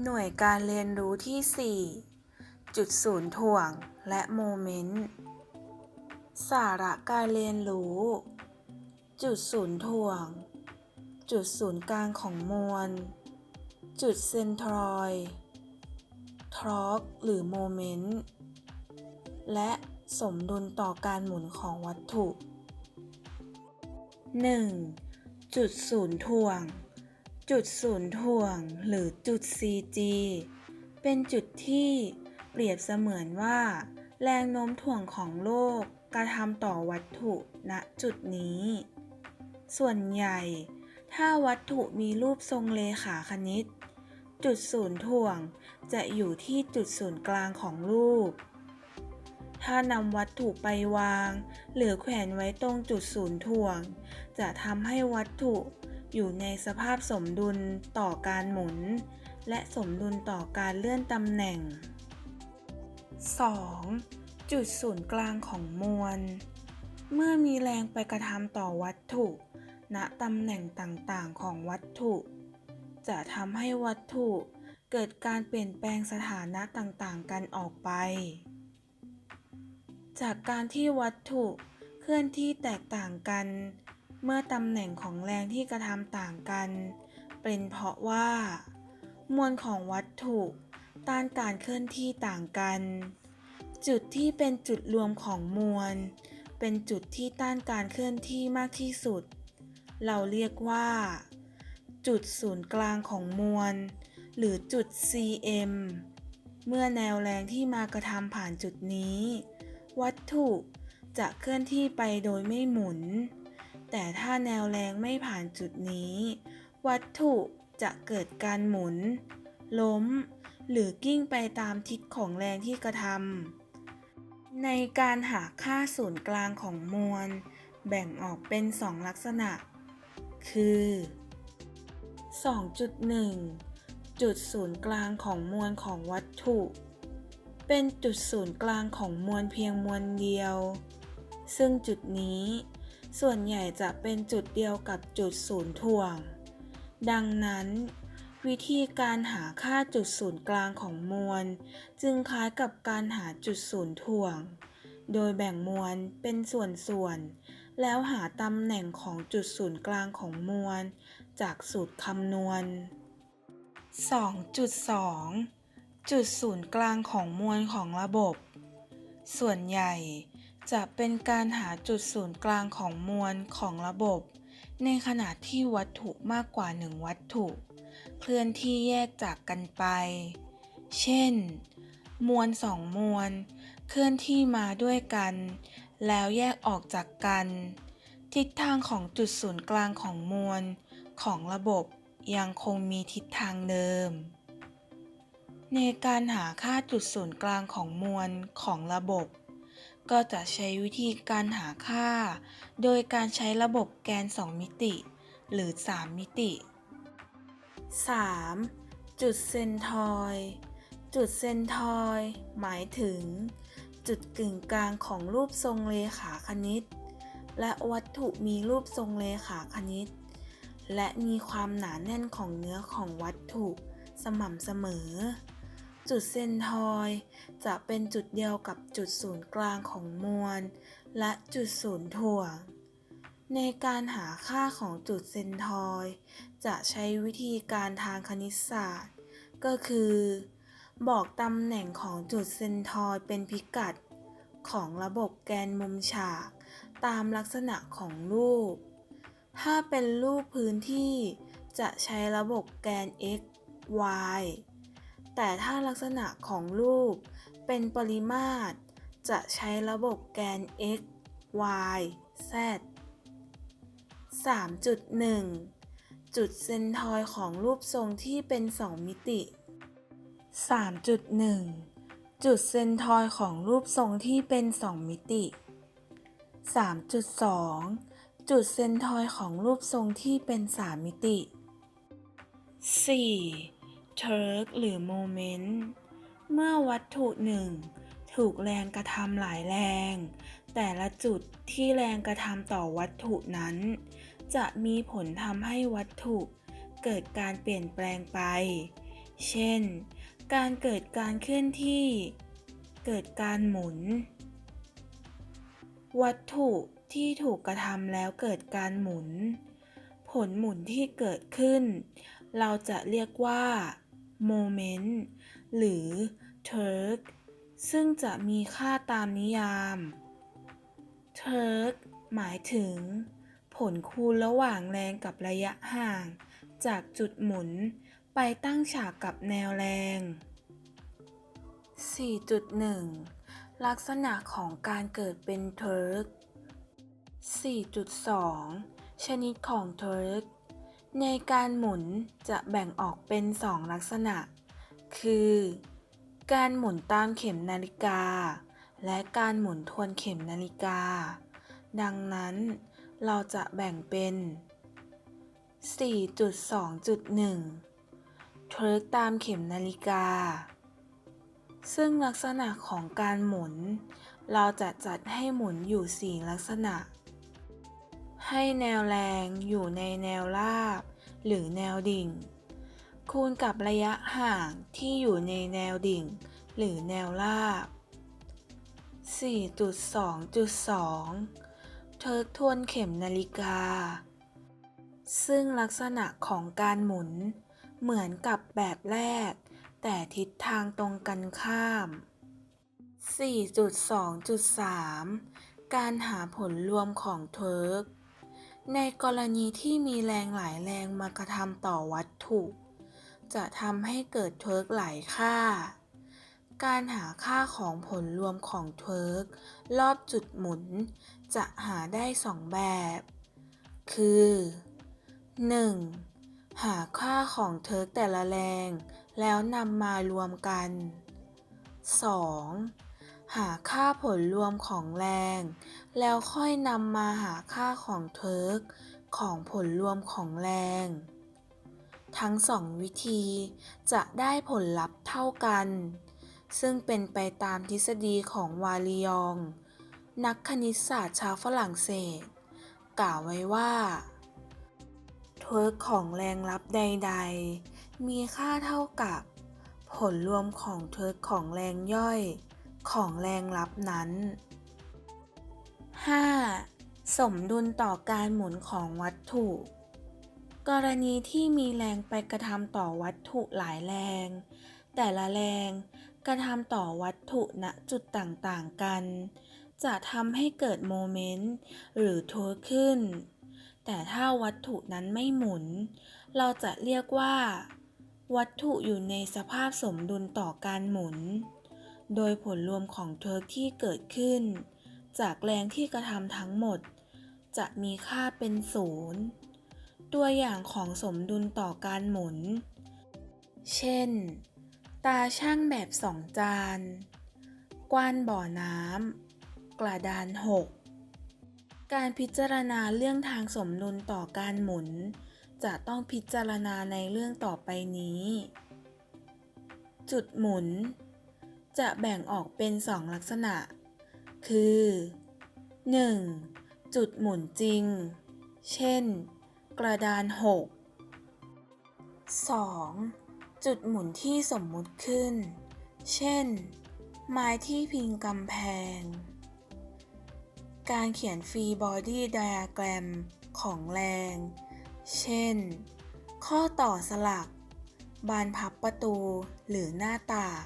หน่วยการเรียนรู้ที่ 4 จุดศูนย์ถ่วงและโมเมนต์ สาระการเรียนรู้ จุดศูนย์ถ่วง จุดศูนย์กลางของมวล จุดเซนทรอยทรอกหรือโมเมนต์ และสมดุลต่อการหมุนของวัตถุ 1. จุดศูนย์ถ่วง จุดศูนย์ถ่วงหรือจุด CG เป็นจุดที่เปรียบเสมือนว่า แรงโน้มถ่วงของโลกกระทำต่อวัตถุณจุดนี้ ส่วนใหญ่ ถ้าวัตถุมีรูปทรงเลขาคณิต จุดศูนย์ถ่วงจะอยู่ที่จุดศูนย์กลางของรูป ถ้านำวัตถุไปวาง หรือแขวนไว้ตรงจุดศูนย์ถ่วง จะทำให้วัตถุ อยู่ในสภาพสมดุลต่อการหมุน และสมดุลต่อการเลื่อนตำแหน่ง 2. จุดศูนย์กลางของมวล เมื่อมีแรงไปกระทำต่อวัตถุ ณตำแหน่งต่างๆของวัตถุ จะทำให้วัตถุเกิดการเปลี่ยนแปลงสถานะต่างๆ กันออกไป จากการที่วัตถุเคลื่อนที่แตกต่างกัน เมื่อตำแหน่งของแรงที่กระทำต่างกัน เป็นเพราะว่า มวลของวัตถุต้านการเคลื่อนที่ต่างกัน จุดที่เป็นจุดรวมของมวล เป็นจุดที่ต้านการเคลื่อนที่มากที่สุด เราเรียกว่า จุดศูนย์กลางของมวล หรือจุด CM เมื่อแนวแรงที่มากระทำผ่านจุดนี้ วัตถุจะเคลื่อนที่ไปโดยไม่หมุน แต่ถ้าแนวแรงไม่ผ่านจุดนี้ วัตถุจะเกิดการหมุน ล้ม หรือกิ้งไปตามทิศของแรงที่กระทำในการหาค่าศูนย์กลางของมวล แบ่งออกเป็น2ลักษณะ คือ 2.1 จุดศูนย์กลางของมวลของวัตถุ เป็นจุดศูนย์กลางของมวลเพียงมวลเดียว ซึ่งจุดนี้ ส่วนใหญ่จะเป็นจุดเดียวกับจุดศูนย์ถ่วง ดังนั้น วิธีการหาค่าจุดศูนย์กลางของมวล จึงคล้ายกับการหาจุดศูนย์ถ่วง โดยแบ่งมวลเป็นส่วนๆ แล้วหาตำแหน่งของจุดศูนย์กลางของมวล จากสูตรคำนวณ 2.2 จุดศูนย์กลางของมวลของระบบ ส่วนใหญ่ จะเป็นการหาจุดศูนย์กลางของมวลของระบบ ในขณะที่วัตถุมากกว่าหนึ่งวัตถุ เคลื่อนที่แยกจากกันไป เช่น มวลสองมวล เคลื่อนที่มาด้วยกัน แล้วแยกออกจากกัน ทิศทางของจุดศูนย์กลางของมวลของระบบยังคงมีทิศทางเดิม ในการหาค่าจุดศูนย์กลางของมวลของระบบ ก็จะใช้วิธีการหาค่า โดยการใช้ระบบแกน 2 มิติ หรือ 3 มิติ 3. จุดเซนทอยจุดเซนทอยหมายถึง จุดกึ่งกลางของรูปทรงเลขาคณิต และวัตถุมีรูปทรงเลขาคณิต และมีความหนาแน่นของเนื้อของวัตถุสม่ำเสมอ จุดเซนทอยจะเป็นจุดเดียวกับจุดศูนย์กลางของมวล และจุดศูนย์ถ่วง ในการหาค่าของจุดเซนทอยจะใช้วิธีการทางคณิตศาสตร์ ก็คือ บอกตำแหน่งของจุดเซนทอยเป็นพิกัด ของระบบแกนมุมฉาก ตามลักษณะของรูป ถ้าเป็นรูปพื้นที่จะใช้ระบบแกน x y แต่ถ้าลักษณะของรูปเป็นปริมาตร จะใช้ระบบแกน x y z 3.1 จุดเซนทอยของรูปทรงที่เป็น 2 มิติ 3.1 จุดเซนทอยของรูปทรงที่เป็น 2 มิติ 3.2 จุดเซนทอยของรูปทรงที่เป็น 3 มิติ 4. เทิร์กหรือโมเมนต์เมื่อวัตถุหนึ่งถูกแรงกระทำหลายแรง แต่ละจุดที่แรงกระทำต่อวัตถุนั้น จะมีผลทำให้วัตถุเกิดการเปลี่ยนแปลงไป เช่น การเกิดการเคลื่อนที่ เกิดการหมุน วัตถุที่ถูกกระทำแล้วเกิดการหมุน ผลหมุนที่เกิดขึ้น เราจะเรียกว่า โมเมนต์ หรือ torque ซึ่งจะมีค่าตามนิยาม torque หมายถึง ผลคูณระหว่างแรงกับระยะห่าง จากจุดหมุนไปตั้งฉากกับแนวแรง 4.1 ลักษณะของการเกิดเป็นเทิร์ก4.2 ชนิดของเทิร์ก ในการหมุนจะแบ่งออกเป็น2ลักษณะ คือ การหมุนตามเข็มนาฬิกา และการหมุนทวนเข็มนาฬิกา ดังนั้นเราจะแบ่งเป็น 4.2.1 เทิร์กตามเข็มนาฬิกา ซึ่งลักษณะของการหมุน เราจะจัดให้หมุนอยู่ 4 ลักษณะ ให้แนวแรงอยู่ในแนวราบ หรือแนวดิ่ง คูณกับระยะห่างที่อยู่ในแนวดิ่ง หรือแนวราบ 4.2.2เทิร์กทวนเข็มนาฬิกา ซึ่งลักษณะของการหมุนเหมือนกับแบบแรก แต่ทิศทางตรงกันข้าม 4.2.3 การหาผลรวมของเทิร์ก ในกรณีที่มีแรงหลายแรงมากระทำต่อวัตถุ จะทำให้เกิดเทิร์กหลายค่า การหาค่าของผลรวมของเทิร์กรอบจุดหมุน จะหาได้สองแบบ คือ 1. หาค่าของเทิร์กแต่ละแรง แล้วนำมารวมกัน 2. หาค่าผลรวมของแรง แล้วค่อยนำมาหาค่าของเทิร์กของผลรวมของแรง ทั้งสองวิธีจะได้ผลลัพธ์เท่ากัน ซึ่งเป็นไปตามทฤษฎีของวาลียอง นักคณิตศาสตร์ชาวฝรั่งเศส กล่าวไว้ว่าเทิร์กของแรงรับใด ๆ มีค่าเท่ากับ ผลรวมของเทิร์กของแรงย่อย ของแรงรับนั้น 5. สมดุลต่อการหมุนของวัตถุ กรณีที่มีแรงไปกระทำต่อวัตถุหลายแรง แต่ละแรงกระทำต่อวัตถุณจุดต่างๆกัน จะทำให้เกิดโมเมนต์หรือทร์ขึ้น แต่ถ้าวัตถุนั้นไม่หมุน เราจะเรียกว่า วัตถุอยู่ในสภาพสมดุลต่อการหมุน โดยผลรวมของเทิร์กที่เกิดขึ้น จากแรงที่กระทำทั้งหมด จะมีค่าเป็นศูนย์ตัวอย่างของสมดุลต่อการหมุน เช่น ตาช่างแบบสองจาน กว้านบ่อน้ำ กระดานหกการพิจารณาเรื่องทางสมดุลต่อการหมุน จะต้องพิจารณาในเรื่องต่อไปนี้ จุดหมุน จะแบ่งออกเป็นสองลักษณะ คือ 1. จุดหมุนจริง เช่น กระดานหก 2. จุดหมุนที่สมมุติขึ้น เช่น ไม้ที่พิงกำแพง การเขียนฟรีบอดี้ไดอะแกรมของแรง เช่น ข้อต่อสลัก บานพับประตูหรือหน้าต่าง